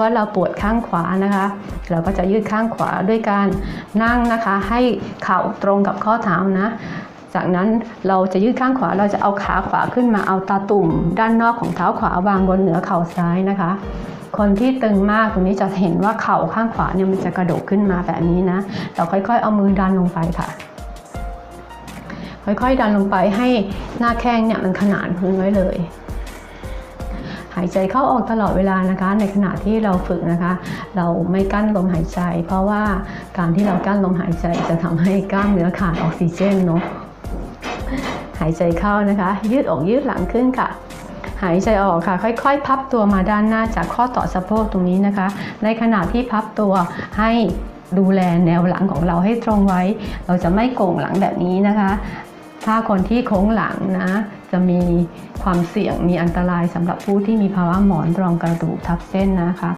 ว่าเราปวดข้างขวานะคะ เราก็จะยืดข้างขวาด้วยการนั่งนะคะ ให้เข่าตรงกับข้อเท้านะ จากนั้นเราจะยืดข้างขวาเราจะเอาขาขวาขึ้นมาเอาตาตุ่ม ด้านนอกของเท้าขวาวางบนเหนือเข่าซ้ายนะคะ คนที่ตึงมากตรงนี้จะเห็นว่าเข่าข้างขวาเนี่ยมันจะกระโดกขึ้นมาแบบนี้นะเราค่อยๆ เอามือดันลงไปค่ะค่อยๆ ดันลงไปให้หน้าแข้งเนี่ยมันขนานพื้นไว้เลย หายใจเข้าออกตลอดเวลานะคะ ในขณะที่เราฝึกนะคะ เราไม่กั้นลมหายใจ เพราะว่าการที่เรากั้นลมหายใจจะทำให้กล้ามเนื้อขาดออกซิเจนเนาะหายใจเข้านะคะ ยืดอกยืดหลังขึ้นค่ะ หายใจออกค่ะ ค่อยๆ พับตัวมาด้านหน้าจากข้อต่อสะโพกตรงนี้นะคะ ในขณะที่พับตัวให้ดูแลแนวหลังของเราให้ตรงไว้ เราจะไม่โก่งหลังแบบนี้นะคะ ถ้าคนที่โค้งหลังนะ จะมีความเสี่ยงมีอันตรายสำหรับผู้ที่มีภาวะหมอนรองกระดูกทับเส้นนะคะ